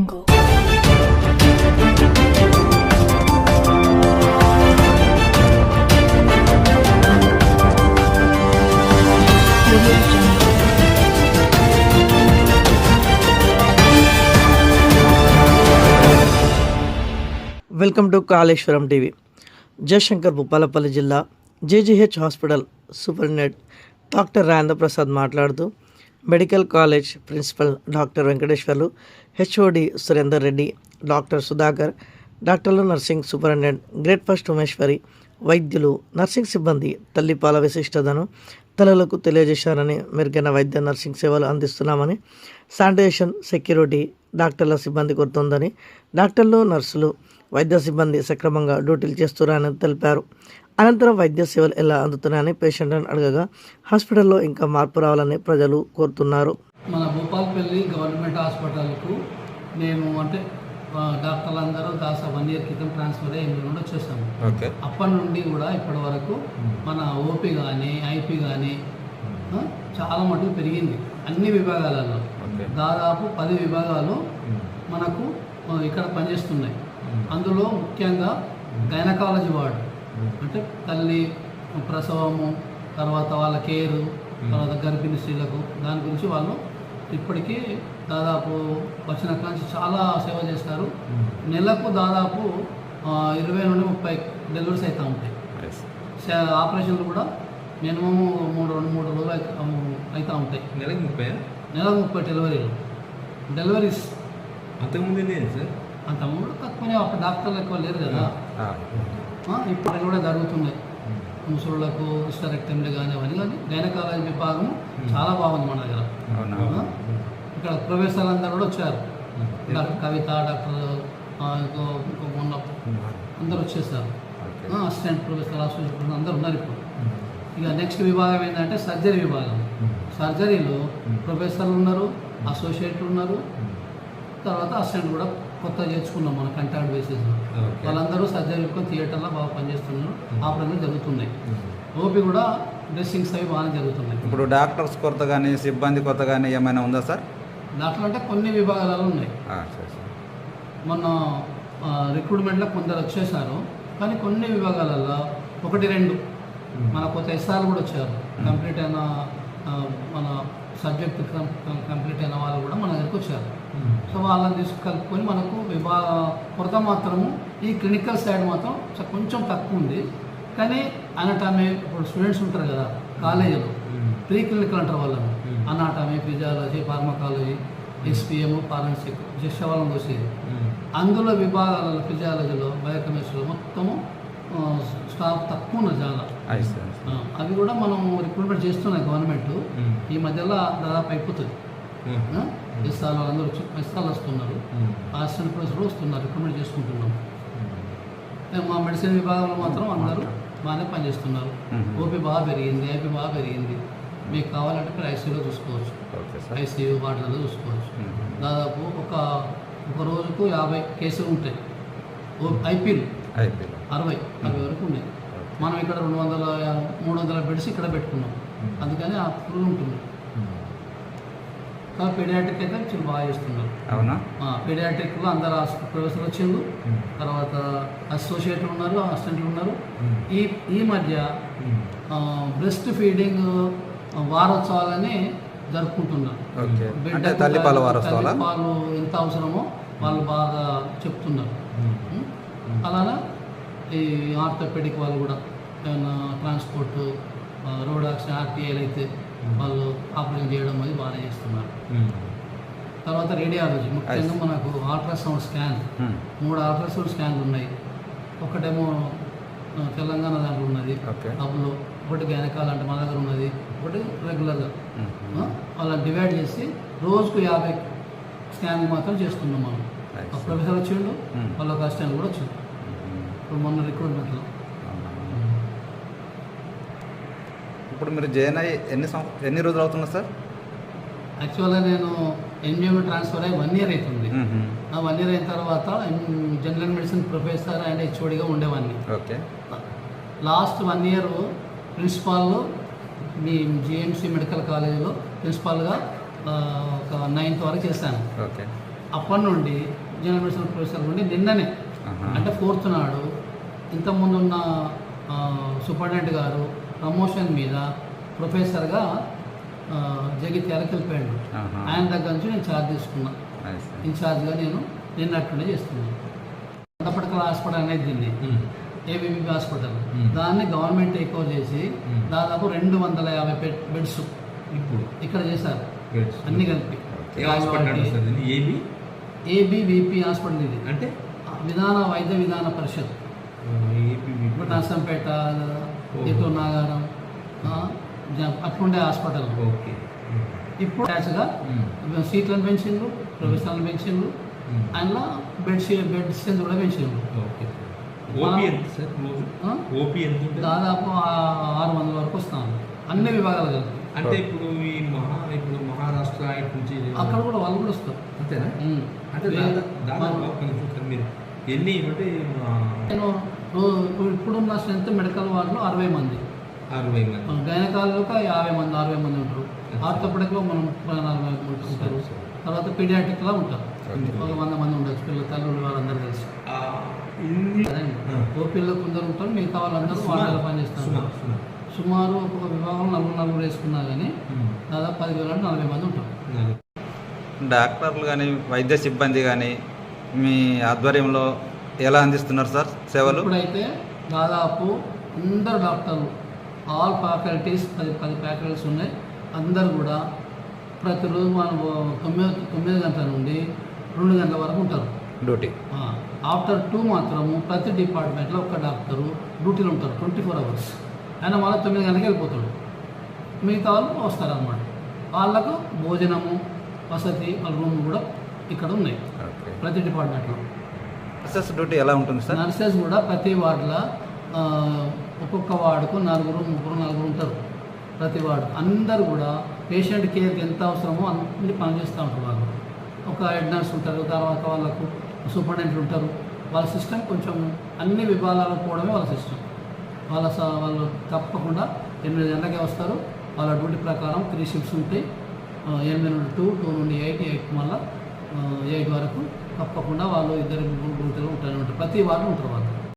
Welcome to Kaleshwaram TV Jayashankar Bhupalpally జిల్లా JGH hospital superintendent doctor Rajendra Prasad మాట్లాడుతూ medical college principal doctor Venkateswarlu HOD Surender Reddy doctor Sudhakar డాక్టర్లు nursing superintendent grade first Umeshwari వైద్యులు nursing సిబ్బంది తల్లిపాల విశిష్టతను తల్లులకు తెలియజేశారని మెరుగైన వైద్య నర్సింగ్ సేవలు అందిస్తున్నామని శానిటేషన్ సెక్యూరిటీ డాక్టర్ల సిబ్బంది గుర్తుందని డాక్టర్లు నర్సులు వైద్య సిబ్బంది సక్రమంగా డ్యూటీలు చేస్తున్నారని తెలిపారు. అనంతరం వైద్య సేవలు ఎలా అందుతున్నాయని పేషెంట్లను అడగగా హాస్పిటల్లో ఇంకా మార్పు రావాలని ప్రజలు కోరుతున్నారు. మన భూపాల్పల్లి గవర్నమెంట్ హాస్పిటల్కు మేము అంటే ఆ, డాక్టర్లందరూ దాస వన్ ఇయర్ క్రితం ట్రాన్స్ఫర్ అయ్యి నుండి వచ్చేసాము. ఓకే. అప్పటి నుండి కూడా ఇప్పటి వరకు మన ఓపీ కానీ ఐపీ కానీ చాలా మటుకు పెరిగింది. అన్ని విభాగాలలో. ఓకే. దాదాపు పది విభాగాలు మనకు ఇక్కడ పనిచేస్తున్నాయి. అందులో ముఖ్యంగా గైనకాలజీ వార్డు. అంటే తల్లి ప్రసవము తర్వాత వాళ్ళ కేరు తర్వాత గర్భిణీ స్త్రీలకు దాని గురించి వాళ్ళు ఇప్పటికీ దాదాపు వచ్చిన నుంచి చాలా సేవ చేస్తారు. నెలకు దాదాపు ఇరవై నుండి ముప్పై డెలివరీస్ అవుతూ ఉంటాయి. ఆపరేషన్లు కూడా మినిమం మూడు రెండు మూడు రోజులు అవుతూ ఉంటాయి. నెలకి ముప్పై నెలకు ముప్పై డెలివరీలు. డెలివరీస్. అంతకుముందు అయింది సార్ అంత మూడు తక్కువనే ఒక డాక్టర్లు ఎక్కువ లేరు కదా. ఇప్పుడు కూడా జరుగుతున్నాయి ముసలులకు హిస్టరెక్టమ్లు కానీ అవన్నీ కానీ గైనకాలజీ విభాగం చాలా బాగుంది మన దగ్గర. ఇక్కడ ప్రొఫెసర్లు అందరూ కూడా వచ్చారు. డాక్టర్ కవిత డాక్టర్ మొన్న అందరూ వచ్చేసారు. అసిస్టెంట్ ప్రొఫెసర్ అసోసియేట్ ప్రొఫెసర్ అందరూ ఉన్నారు ఇప్పుడు. ఇక నెక్స్ట్ విభాగం ఏంటంటే సర్జరీ విభాగం. సర్జరీలో ప్రొఫెసర్లు ఉన్నారు అసోసియేట్లు ఉన్నారు. తర్వాత అసిస్టెంట్ కూడా కొత్త చేర్చుకున్నాం మన కంటాక్ట్ బేసిస్ వాళ్ళందరూ సర్జరీ యొక్క థియేటర్లో బాగా పనిచేస్తున్నారు. ఆపరేషన్లు జరుగుతున్నాయి. ఓపీ కూడా డ్రెస్సింగ్స్ అవి బాగానే జరుగుతున్నాయి. ఇప్పుడు డాక్టర్స్ కొరత కానీ సిబ్బంది కొరత కానీ ఏమైనా ఉందా సార్? డాక్టర్ అంటే కొన్ని విభాగాలలో ఉన్నాయి. మొన్న రిక్రూట్మెంట్లో కొందరు వచ్చేసారు. కానీ కొన్ని విభాగాలలో ఒకటి రెండు మన కొత్త ఎస్ఆర్లు కూడా వచ్చారు. కంప్లీట్ అయిన మన సబ్జెక్ట్ కంప్లీట్ అయిన వాళ్ళు కూడా మన దగ్గరికి వచ్చారు. సో వాళ్ళని తీసుకు కలుపుకొని మనకు విభాగ కొరత మాత్రము ఈ క్లినికల్ సైడ్ మాత్రం కొంచెం తక్కువ ఉంది. కానీ అనటామే ఇప్పుడు స్టూడెంట్స్ ఉంటారు కదా కాలేజీలో. ప్రీ క్లినికల్ అంటారు వాళ్ళని. Anatomy physiology pharmacology SPM forensic శిక్షవాళ్ళం పోసేది అందులో విభాగాలలో ఫిజియాలజీలో బయోకెమిస్ట్రీలో మొత్తము స్టాఫ్ తక్కువ ఉన్నది చాలా. అవి కూడా మనం రిక్రూట్మెంట్ చేస్తున్నాయి గవర్నమెంట్. ఈ మధ్యలో దాదాపు అయిపోతుంది. ఎస్ఆర్ వాళ్ళందరూ వచ్చి ఎస్ఆర్ వస్తున్నారు. అసిస్టెంట్ ప్రొఫెసర్ వస్తున్నారు రిక్రూట్మెంట్ చేసుకుంటున్నాం. మా మెడిసిన్ విభాగంలో మాత్రం అందరూ బాగానే పనిచేస్తున్నారు. ఓపీ బాగా పెరిగింది ఐపీ బాగా పెరిగింది. మీకు కావాలంటే మీరు ఐసీయూలో చూసుకోవచ్చు. ఐసీయూ వాటిలలో చూసుకోవచ్చు. దాదాపు ఒక ఒక రోజుకు యాభై కేసులు ఉంటాయి. ఓ ఐపీలు. అరవై అరవై వరకు ఉన్నాయి. మనం ఇక్కడ రెండు వందల మూడు వందల బెడ్స్ ఇక్కడ పెట్టుకున్నాం. అందుకని ఆ ఫుల్ ఉంటుంది. పీడియాట్రిక్ అయితే చాలా బాగా చేస్తున్నారు. అవునా? పీడియాట్రిక్లో అందరు ప్రొఫెసర్ వచ్చిండు తర్వాత అసోసియేట్లు ఉన్నారు అసిస్టెంట్లు ఉన్నారు. ఈ ఈ మధ్య బ్రెస్ట్ ఫీడింగ్ వారోత్సవాలని జరుపుకుంటున్నారు. అంటే తల్లిపాల తల్లిపాలు ఎంత అవసరమో వాళ్ళు బాగా చెప్తున్నారు? అలానే? ఈ ఆర్థోపెడిక్ వాళ్ళు కూడా ఏమైనా ట్రాన్స్పోర్ట్ రోడ్ యాక్సిడెంట్ ఆర్టీఐలు అయితే వాళ్ళు ఆపరేషన్ చేయడం అది బాగా చేస్తున్నారు. తర్వాత రేడియాలజీ. ముఖ్యంగా మనకు అల్ట్రాసౌండ్ స్కాన్. మూడు అల్ట్రాసౌండ్ స్కాన్లు ఉన్నాయి. ఒకటేమో తెలంగాణ దాంట్లో ఉన్నది. హబ్లో ఒకటి గైనకాల అంటే మన దగ్గర ఉన్నది. ఒకటి రెగ్యులర్గా. అలా డివైడ్ చేసి రోజుకు యాభై స్కాన్ మాత్రం చేస్తున్నాం మనం. ప్రొఫెసర్ వచ్చిండు. వాళ్ళ ఒక అసిస్టెంట్ కూడా వచ్చిండు ఇప్పుడు మొన్న రిక్రూట్మెంట్లో. ఇప్పుడు మీరు జాయిన్ అయ్యి ఎన్ని ఎన్ని రోజులు అవుతున్నారు సార్? యాక్చువల్గా నేను ఎన్జిఓ ట్రాన్స్ఫర్ అయ్యి వన్ ఇయర్ అవుతుంది. ఆ వన్ ఇయర్ అయిన తర్వాత జనరల్ మెడిసిన్ ప్రొఫెసర్ అండ్ హెచ్ఓడిగా ఉండేవాడిని. Okay. Last one year principal మీ జిఎంసి మెడికల్ కాలేజీలో ప్రిన్సిపాల్గా ఒక నైన్త్ వరకు చేశాను. ఓకే. అప్పటి నుండి జనరల్ మెడిసిన్ ప్రొఫెసర్ నుండి నిన్ననే. అంటే ఫోర్త్ నాడు ఇంతకుముందు ఉన్న సూపరింటెండెంట్ గారు ప్రమోషన్ మీద ప్రొఫెసర్గా జగిత్యాలకు వెళ్ళిపోయాడు ఆహా. ఆయన దగ్గర నుంచి నేను ఛార్జ్ తీసుకున్నా. ఇన్ఛార్జ్గా నేను నిన్నట్టుండే చేస్తున్నాను. కొండపడకల హాస్పిటల్ అనేది దీన్ని ఏబీబీ హాస్పిటల్. దాన్ని గవర్నమెంట్ ఎక్కువ చేసి. దాదాపు రెండు వందల యాభై బెడ్- బెడ్స్ ఇప్పుడు? ఇక్కడ చేశారు. అన్ని కలిపి. ఏబీవీపీ హాస్పిటల్ ఇది. అంటే? విధాన వైద్య విధాన పరిషత్. నర్సంపేట ఇటు నాగారం అట్లుండే హాస్పిటల్. ఓకే. ఇప్పుడు అటాచ్గా సీట్లను పెంచిండ్రు ప్రొఫెసర్లను పెంచిండ్రు అందులో బెడ్ బెడ్ స్ట్రెంత్ కూడా పెంచిండ్రు. ఓకే. దాదాపు ఆరు వందల వరకు వస్తాను అన్ని విభాగాలు కలిపి. అంటే ఇప్పుడు ఈ మహా ఇప్పుడు మహారాష్ట్ర ఇటు నుంచి అక్కడ కూడా వాళ్ళు కూడా వస్తారు. అంతేనా. అంటే దాదా- దాదాపు మీరు ఎన్ని అంటే నేను ఇప్పుడున్న స్ట్రెంత్ మెడికల్ వాళ్ళు అరవై మంది. అరవై మంది. గైనకాలకు యాభై మంది అరవై మంది ఉంటారు. ఆర్థోపెడిక్లో మనం ముప్పై నలభై మంది ఉంటారు. తర్వాత పీడియాటిక్లో ఉంటారు. ఒక వంద మంది ఉండొచ్చు. పిల్లలు తల్లులు వాళ్ళందరూ కలిసి. పిల్లలు కొందరు ఉంటారు మిగతా వాళ్ళందరూ వాళ్ళ పనిచేస్తారు. సుమారు, ఒక్కొక్క విభాగం నలుగురు నలుగురు వేసుకున్నా కానీ. దాదాపు పది వేల నుండి నలభై మంది ఉంటారు. డాక్టర్లు కానీ వైద్య సిబ్బంది కానీ మీ ఆధ్వర్యంలో ఎలా అందిస్తున్నారు సార్ సేవలు? ఇప్పుడైతే దాదాపు అందరు డాక్టర్లు ఆల్ ఫ్యాకల్టీస్ పది పది ఫ్యాకల్టీస్ ఉన్నాయి. అందరు కూడా ప్రతిరోజు మనం తొమ్మిది తొమ్మిది గంటల నుండి రెండు గంటల వరకు ఉంటారు. డ్యూటీ. ఆఫ్టర్ టూ మాత్రము ప్రతి డిపార్ట్మెంట్లో ఒక డాక్టరు డ్యూటీలో ఉంటారు ట్వంటీ ఫోర్ అవర్స్. ఆయన మళ్ళీ తొమ్మిది గంటలకు వెళ్ళిపోతాడు. మిగతా వాళ్ళు వస్తారన్నమాట. వాళ్ళకు భోజనము వసతి వాళ్ళ రూమ్ కూడా ఇక్కడ ఉన్నాయి. ప్రతి డిపార్ట్మెంట్లో. నర్సెస్ డ్యూటీ ఎలా ఉంటుంది సార్ నర్సెస్ కూడా ప్రతి వార్డులో ఒక్కొక్క వార్డుకు నలుగురు ముగ్గురు నలుగురు ఉంటారు. ప్రతి వార్డు. అందరు కూడా పేషెంట్ కేర్కి ఎంత అవసరమో అన్ని పనిచేస్తూ ఉంటారు వాళ్ళు. ఒక హెడ్ నర్స్ ఉంటారు తర్వాత వాళ్ళకు సూపరింటెండెంట్ ఉంటారు. వాళ్ళ సిస్టమ్ కొంచెం అన్ని విభాగాలకు పోవడమే వాళ్ళ సిస్టమ్ వాళ్ళ స- వాళ్ళు తప్పకుండా ఎనిమిది గంటలకే వస్తారు. వాళ్ళ డ్యూటీ ప్రకారం త్రీ షిఫ్ట్స్ ఉంటాయి. ఎనిమిది నుండి టూ టూ నుండి ఎయిట్ ఎయిట్ మళ్ళీ ఎయిట్ వరకు తప్పకుండా వాళ్ళు ఇద్దరు ముగ్గురు డ్యూటీలో ఉంటారు. ప్రతి వారం ఉంటారు వాళ్ళు.